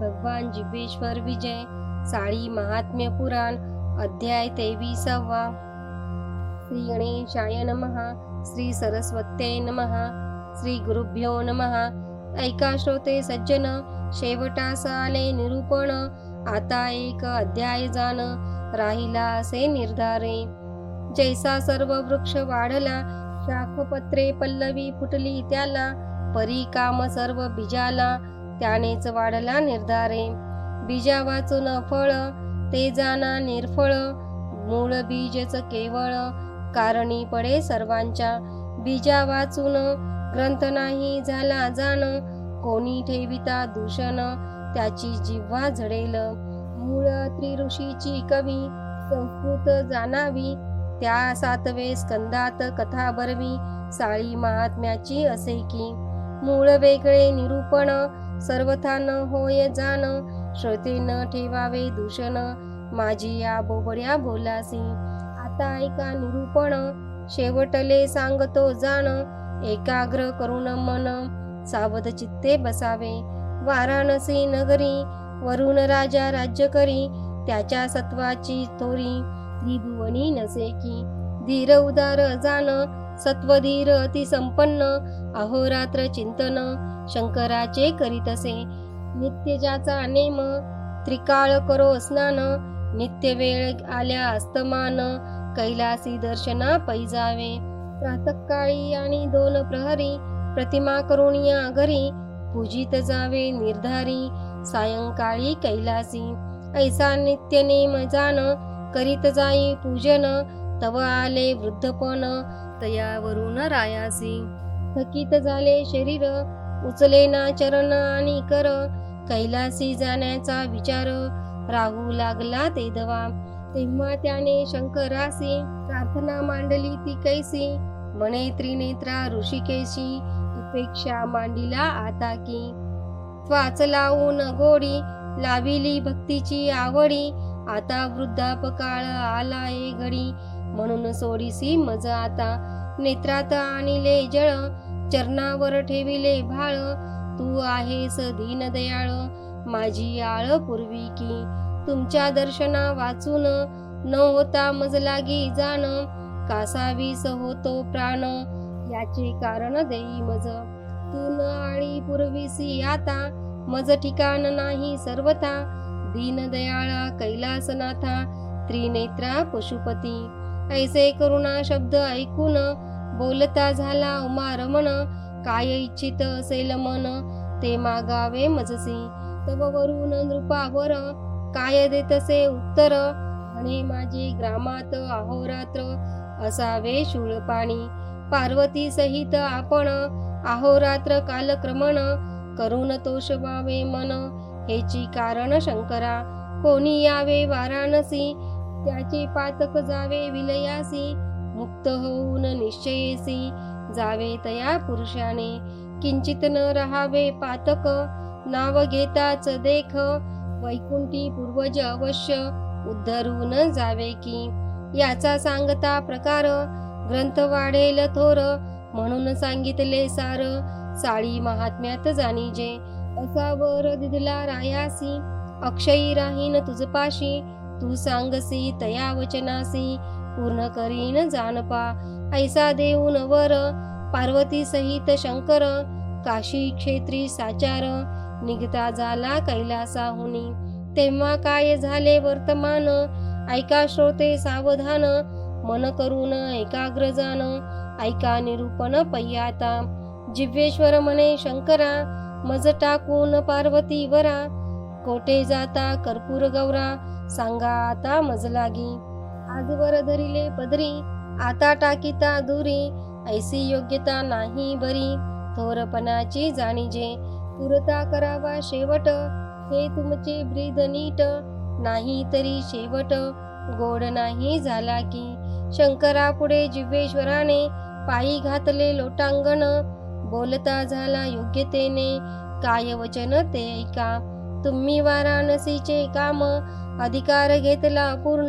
भगवान जिव्हेश्वर विजय साळी महात्म्य पुराण अध्याय तेविसावा श्री गणेशाय नमः श्री सरस्वत्यै नमः श्री गुरुभ्यो नमहा ऐका श्रोते सज्जन शेवटास आले निरूपण आता एक अध्याय जाण राहिला असे निर्धारे जैसा सर्व वृक्ष वाढला शाखपत्रे पल्लवी फुटली त्याला परी काम सर्व बीजाला त्यानेच वाढला निर्धारे बीजा वाचून फळ ते जाना निर्फळ. मूळ बीजच केवळ कारणी पडे सर्वांच्या. बीजा वाचून ग्रंथ नाही झाला जाण कोणी ठेविता दूषण त्याची जिव्हा झडेल. मूळ त्रिऋषीची कवी संस्कृत जाणावी त्या सातवे स्कंदात कथा बरवी साळी महात्म्याची असे की मूळ वेगळे निरूपण सर्वथा न होय जाण श्रोते न ठेवावे दूषण माझी या बोबड्या बोलासी. आता ऐका निरूपण शेवटले सांगतो जाण एकाग्र करून मन सावध चित्ते बसावे. वाराणसी नगरी वरुण राजा राज्य करी त्याच्या सत्वाची थोरी त्रिभुवनी नसे की धीर उदार जाण सत्वधीर अति संपन्न अहोरात्र चिंतन शंकराचे करीतसे नित्य ज्याचा नेम त्रिकाळ करो स्नान नित्य वेळ आल्या अस्तमान कैलासी दर्शना पैजावे. प्रातकाळी आणि दोन प्रहरी प्रतिमा करुणिया घरी पूजित जावे निर्धारी सायंकाळी कैलासी. ऐसा नित्य नेम जान करीत जाई पूजन तव आले वृद्धपण तयावरून रायासी. थकीत झाले शरीर उचले ना चरण आणि कर. कैलासी जाण्याचा विचार राहू लागला ते दवा. तेव्हा त्याने शंकरासी प्रार्थना मांडली ती कैसी. म्हणे त्रिनेत्रा ऋषिकेशी उपेक्षा मांडिला आता की. त्वाच लावून गोडी लाविली भक्तीची आवडी. आता वृद्धापकाळ आला ए घडी. म्हणून सोडीसी मज आता नेत्रात आणिले जळ चरणावर ठेविले भाळ. तू आहेस दीनदयाळ माझी आळ पूर्वी की तुमच्या दर्शना वाचून. न होता मज लागी जाण कासावीस होतो प्राण. याचे कारण देई मज. तू न आळी पूर्वीसी आता मज ठिकाण नाही सर्वथा. दीनदयाळा कैलासनाथा त्रिनेत्रा पशुपती. ऐसे करुणा शब्द ऐकून? बोलता झाला उमा रमण काय इच्छित असेल मन? ते मागावे मजसी तव वरून नृपावर काय देतसे उत्तर? म्हणे माझे ग्रामात अहोरात्र असावे शूळपाणी पार्वती सहित आपण अहोरात्र कालक्रमण करून तोषवावे मन. हेची कारण शंकरा कोणी यावे वाराणसी? त्याचे पातक जावे विलयासी मुक्त होऊन निश्चयेसी जावे तया पुरुषाने. किंचित न राहावे पातक नाव घेताच देख. वैकुंठी पूर्वज अवश्य उद्धरून जावे की. याचा सांगता प्रकार ग्रंथ वाढेल थोर. म्हणून सांगितले सार साळी महात्म्यात जाणीजे. असा वर दिदला रायासी अक्षयी राहीन तुझपाशी. तू सांगसी तया वचनासी पूर्ण करीन जानपा. ऐसा देऊन वर पार्वती सहित शंकर काशी क्षेत्री साचार निघता झाला कैलासाहुनी. तेव्हा काय झाले वर्तमान? ऐका श्रोते सावधान मन करून एकाग्र जाण. ऐका निरूपण पय्याता जिव्हेश्वर म्हणे शंकरा मज टाकून पार्वती वरा. कोठे जाता कर्पूर गौरा. सांगा आता मज लागी आजवर धरिले पदरी आता टाकीता दुरी ऐसी योग्यता नाही बरी. थोरपणाची जाणीजे पुरता करावा शेवट. हे तुमचे ब्रीद नीट नाही तरी शेवट. गोड नाही झाला की शंकरा पुढे जिव्हेश्वराने पायी घातले लोटांगण. बोलता झाला योग्यतेने काय वचन ते ऐका. तुम्ही वाराणसीचे काम अधिकार घेतला पूर्ण.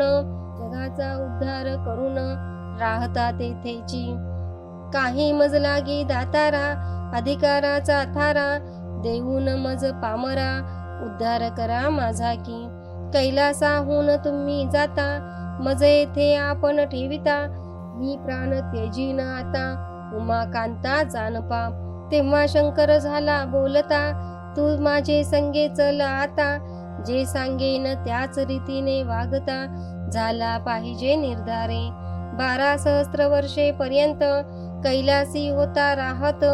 जगाचा उद्धार करून राहता तेथेची. काही मज लागी दातारा अधिकाराचा थारा. देऊन मज पामरा उद्धार करा माझा की. कैलासाहून तुम्ही जाता मज येथे आपण ठेविता. मी प्राण त्यजीन आता उमाकांता जानपा तेव्हा शंकर झाला बोलता तू माझे संगे चल आता. जे सांगेन त्याच रीतीने वागता झाला पाहिजे निर्धारे. बारा सहस्त्र वर्षे पर्यंत कैलासी होता राहत.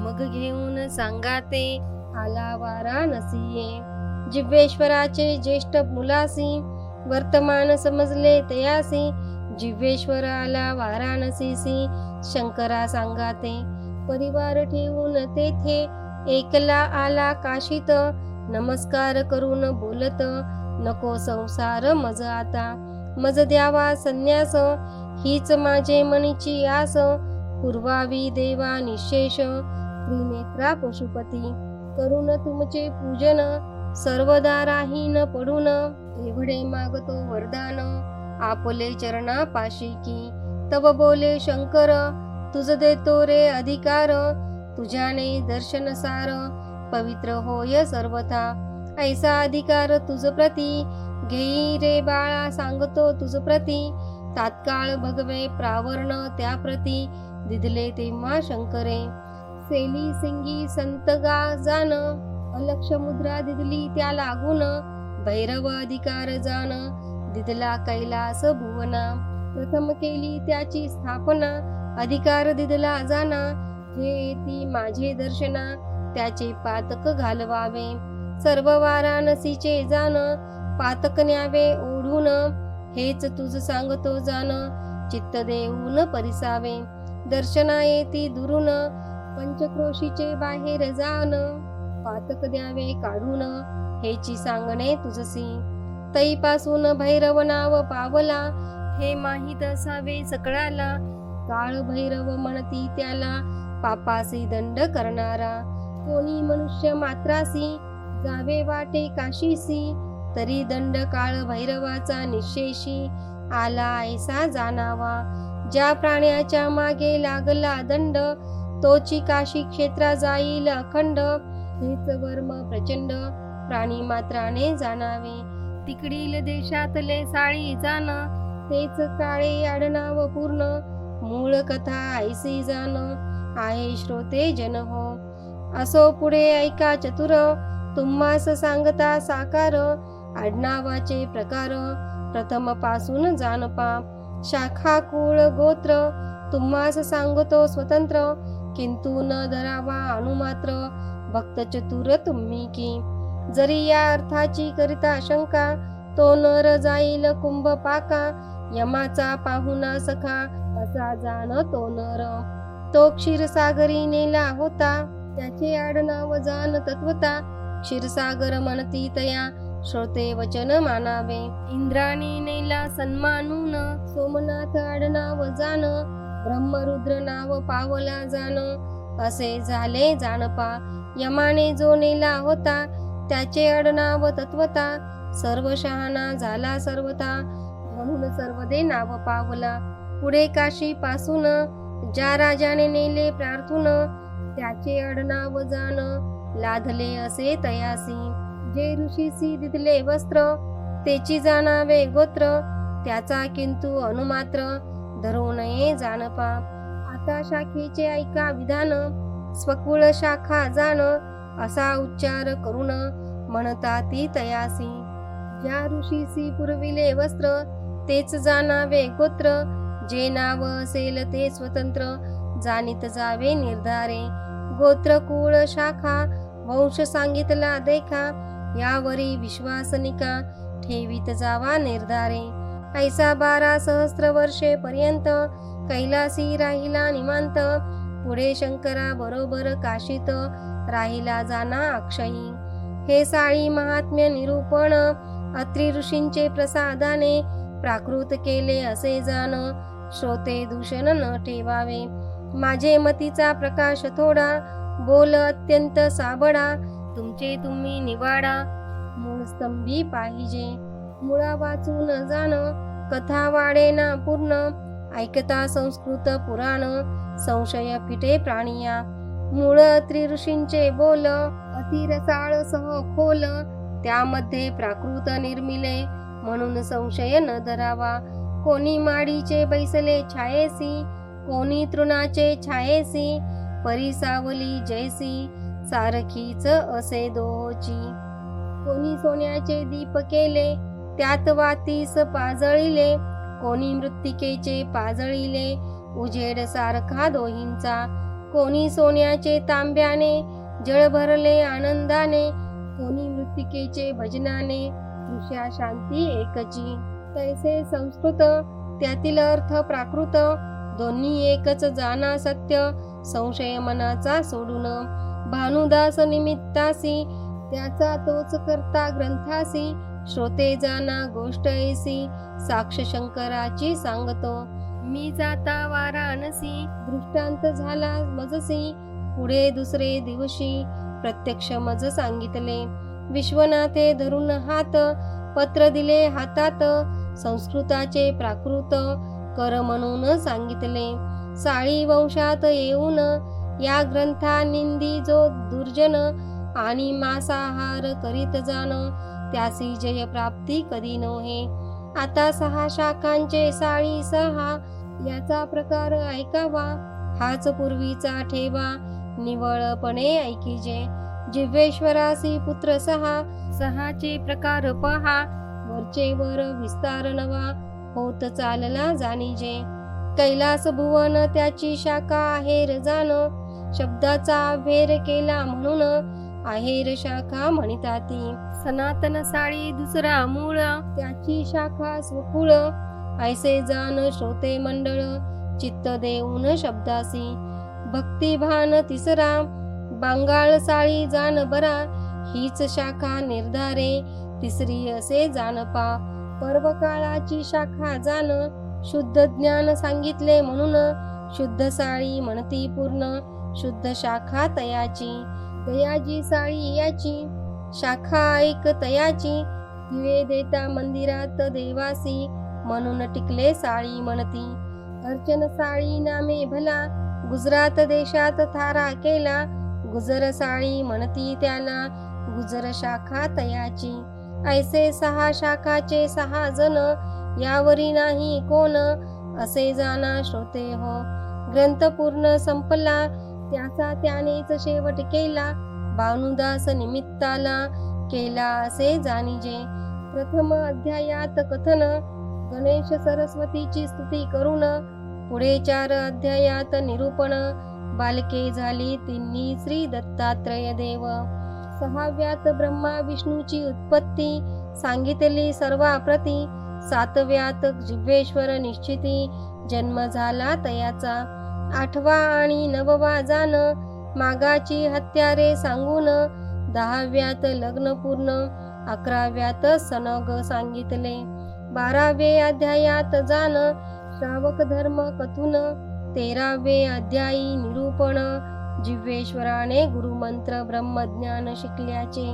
मग घेऊन सांगाते आला वाराणसीये जिव्हेश्वराचे ज्येष्ठ मुलासी वर्तमान समजले तयासी. जिव्हेश्वर आला वाराणसीसी शंकरा सांगाते परिवार ठेवून तेथे एकला आला काशीत. नमस्कार करून बोलत नको संसार मज आता. मज द्यावा संन्यास हीच माझे मनीची आस. पूर्वावी देवा निशेष त्रिनेत्रा पशुपती. करून तुमचे पूजन सर्वदा राहीन पडून. एवढे मागतो वरदान आपले चरणा पाशी की. तव बोले शंकर तुझ देतो रे अधिकार. तुझ्याने दर्शन सार पवित्र होय सर्वथा. ऐसा अधिकार तुझ प्रती. घेई रे बाळा सांगतो तुझ प्रती. तात्काळ भगवे प्रावरण त्या प्रती. दिदले तेव्हा शंकरे. सेली सिंगी संतगा जाण अलक्ष मुद्रा दिदली त्या लागून. भैरव अधिकार जाण दिदला कैलास भुवना. प्रथम केली त्याची स्थापना. अधिकार दिदला जाना. हे ती माझे दर्शना. त्याचे पातक घालवावे. सर्व वाराणसीचे जाण पातक न्यावे ओढून हेच तुझ सांगतो जाण चित्त देऊन परिसावे. दर्शना येती दुरून पंचक्रोशीचे बाहेर जाण पातक द्यावे काढून हेची सांगणे तुझसी. तईपासून भैरव नाव पावला हे माहीत असावे सकळाला. काळ भैरव म्हणती त्याला पापासी दंड करणारा. कोणी मनुष्य मात्रासी जावे वाटे काशीसी तरी दंड काळ भैरवाचा निशेषी आला ऐसा जाणावा. ज्या प्राण्याच्या मागे लागला दंड तोची काशी क्षेत्रा जाईल अखंड. हेच वर्म प्रचंड प्राणी मात्राने जाणावे. तिकडील देशातले साळी जाण तेच काळे आडनाव पूर्ण. मूळ कथा ऐसी जाण आहे श्रोते जन हो असो पुढे ऐका चतुर. तुम्हास सांगता साकार. आडनावाचे प्रकार. प्रथमपासून जानपा शाखा कुळ गोत्र. तुम्हास सांगतो स्वतंत्र. किंतु न धरावा अनुमात्र. भक्त चतुर तुम्ही की. जरी या अर्थाची करिता शंका तो नर जाईल कुंभ पाका. यमाचा पाहुना सखा असा जाण तो नर. तो क्षीरसागरी नेला होता. त्याचे आडनाव जान तत्वता. क्षीरसागर म्हणती तया श्रोते वचन मानावे. इंद्राणी नेला सन्मानून. सोमनाथ आडनाव जाण ब्रह्मरुद्र नाव पावला जाण. असे झाले जाणपा यमाने जो नेला होता त्याचे आडनाव तत्वता. सर्व शहाणा झाला सर्वता म्हणून सर्वदे नाव पावला. पुढे काशी पासून ज्या राजाने नेले प्रार्थून त्याचे अडना वजन लाधले असे तयासी. जे ऋषीसी दिदले वस्त्र तेची जाणावे गोत्र त्याचा किंतु अनुमात्र धरू नये जाणपा आता शाखेचे ऐका विधान स्वकुळ शाखा जाण असा उच्चार करून म्हणता ती तयासी. ज्या ऋषीसी पुरविले वस्त्र तेच जाणावे गोत्र जे नाव असेल ते स्वतंत्र जाणीत जावे निर्धारे. गोत्र कुळ शाखा वंश सांगितला देखा यावरी विश्वासनिका ठेवीत जावा निर्धारे. ऐसा बारा सहस्र वर्षे पर्यंत कैलासी राहिला निमांत पुढे शंकरा बरोबर काशीत राहिला जाना अक्षयी. हे साळी महात्म्य निरूपण अत्रि ऋषींचे प्रसादाने प्राकृत केले असे जाण श्रोते दूषण न ठेवावे. माझे मतीचा प्रकाश थोडा बोल अत्यंत साबडा तुमचे तुम्ही निवाडा. मूळ स्तंभी पाहिजे मुळा वाचून जाण कथा वाढेना पूर्ण ऐकता संस्कृत पुराण संशय फिटे प्राणिया. मूळ त्रिऋषींचे बोल अतिरसाळ सह खोल त्यामध्ये प्राकृत निर्मिले म्हणून संशय न धरावा. कोणी माडीचे बैसले छायेसी कोणी तृणाचे छायेसी परिसावली जैसी सारखीच असे दोची. कोणी सोन्याचे दीप केले त्यात वातीस पाजळिले. कोणी मृत्तिकेचे पाजळिले उजेड सारखा दोहींचा. कोणी सोन्याचे तांब्याने जळ भरले आनंदाने. कोणी मृत्तिकेचे भजनाने दृश्या शांती एकची. तैसे संस्कृत त्यातील अर्थ प्राकृत. दोन्ही एकच जाना सत्य संशय मनाचा सोडून भानुदास निमित्तासी त्याचा तोच करता ग्रंथासी. श्रोते जाना गोष्ट ऐसी साक्ष शंकराची सांगतो. मी जाता वाराणसी दृष्टांत झाला मजसी. पुढे दुसरे दिवशी प्रत्यक्ष मज सांगितले. विश्वनाथे धरून हात पत्र दिले हातात. संस्कृताचे प्राकृत कर म्हणून सांगितले. साळी वंशात येऊन या ग्रंथा निंदी जो दुर्जन आणि मांसाहार करीत जाण त्यासी जय प्राप्ती कधी नव्हे आता सहा शाखांचे साळी सहा याचा प्रकार ऐकावा हाच पूर्वीचा ठेवा निवळपणे ऐकीजे जिव्हेश्वरासी पुत्र सहा सहाचे प्रकार पहा वरचे वर विस्तार नवा होत चालला जाणीजे. कैलास भुवन त्याची शाखा आहेर जाण. शब्दाचा भेर केला म्हणून आहेर शाखा म्हणताती. सनातन साळी दुसरा मूळ. त्याची शाखा स्वकुळ. ऐसे जाण श्रोते मंडळ चित्त देऊन शब्दासी. भक्तिभान तिसरा. बांगाळ साळी जाण बरा. हीच शाखा निर्धारे. तिसरी असे जाणपा पर्व काळाची शाखा जाण शुद्ध ज्ञान सांगितले म्हणून शुद्ध साळी म्हणती पूर्ण शुद्ध शाखा तयाची तयाची साळी याची शाखा ऐक तयाची दिवे देता मंदिरात देवासी म्हणून टिकले साळी म्हणती. अर्चन साळी नामे भला गुजरात देशात थारा केला गुजर साळी म्हणती त्याला गुजर शाखा तयाची ऐसे सहा शाखाचे सहा जण यावरी नाही कोण असे जाना श्रोते हो. ग्रंथ पूर्ण संपला त्याचा त्यानेच शेवट केला. भानुदास निमित्ताला केला असे जाणीजे. प्रथम अध्यायात कथन गणेश सरस्वतीची स्तुती करून पुढे चार अध्यायात निरूपण बालके झाली तिन्ही श्री दत्तात्रय देव. सहाव्यात ब्रह्मा विष्णूची उत्पत्ती सांगितली सर्वाप्रती. सातव्यात जिव्हेश्वर निश्चिती जन्म झाला तयाचा. आठवा आणि नववा जाण मागाची हत्यारे सांगून. दहाव्यात लग्न पूर्ण अकराव्यात सनग सांगितले. बारावे अध्यायात जाण श्रावक धर्म कथून. तेरावे अध्यायी निरूपण जिव्हेश्वराने गुरुमंत्र ब्रह्मज्ञान शिकल्याचे.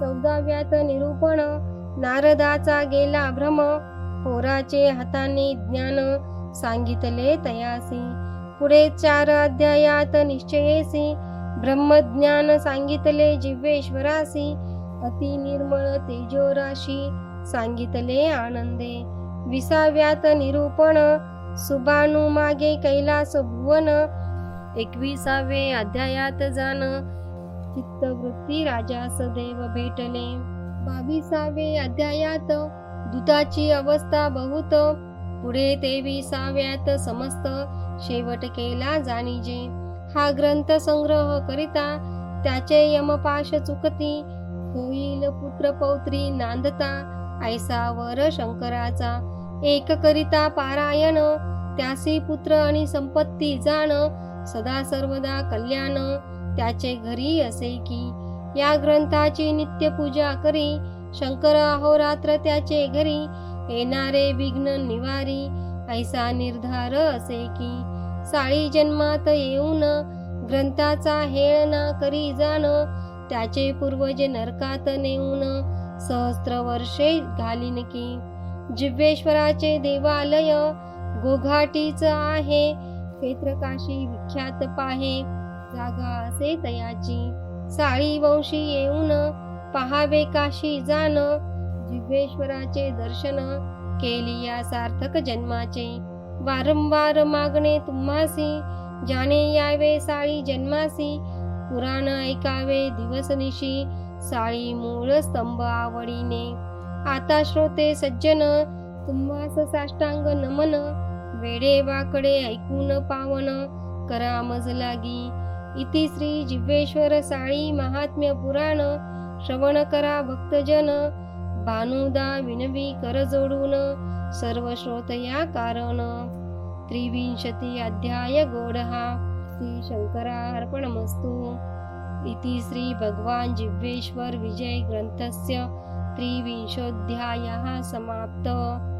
चौदाव्यात निरूपण नारदाचा गेला भ्रम पोराचे हाताने ज्ञान सांगितले तयासी. पुढे चार अध्यायात निश्चयेसी ब्रह्मज्ञान सांगितले जिव्हेश्वरासी अति निर्मळ तेजोराशी सांगितले आनंदे. विसाव्यात निरूपण सुबाणू मागे कैलास भुवन एकविसावे अध्यायात जाण. चित्तवृत्ती राजा सदैव भेटले. बावीसावे अध्यायात दुताची अवस्था बहुत. पुढे तेविसाव्यात समस्त शेवट केला जाणीजे. हा ग्रंथ संग्रह करिता त्याचे यमपाश चुकती. होईल पुत्र पौत्री नांदता ऐसावर शंकराचा. एक करिता पारायण त्यासी पुत्र आणि संपत्ती जाण. सदा सर्वदा कल्याण. त्याचे घरी असे की या ग्रंथाची नित्य पूजा करी शंकर अहोरात्र त्याचे घरी येणारे विघ्न निवारी ऐसा निर्धार असे की साळी जन्मात येऊन ग्रंथाचा हेळना करी जाण त्याचे पूर्वज नरकात नेऊन सहस्त्र वर्षे घालीन की जिव्हेश्वराचे देवालय गोघाटीच आहे क्षेत्रकाशी विख्यात पाहे. जागा असे तयाची. साळी वंशी येऊन पहावे काशी जाण. जिव्हेश्वराचे दर्शन केली या सार्थक जन्माचे. वारंवार मागणे तुम्हासी. जाणे यावे साळी जन्मासी. पुराण ऐकावे दिवसनिशी साळी मूळ स्तंभ आवडीने. आता श्रोते सज्जन तुम्हास साष्टांग नमन. वेडे वाकडे ऐकून पावन करा मज लागी इति श्री जिव्हेश्वर साळी महात्म्य पुराण श्रवण करा भक्तजन. भानुदा विनवी कर जोडून सर्व श्रोत या कारण. त्रिविंशती अध्याय गोडहा श्री शंकरार्पणमस्तु. इति श्री भगवान जिव्हेश्वर विजय ग्रंथस्य त्रिविंशोऽध्यायः समाप्तः.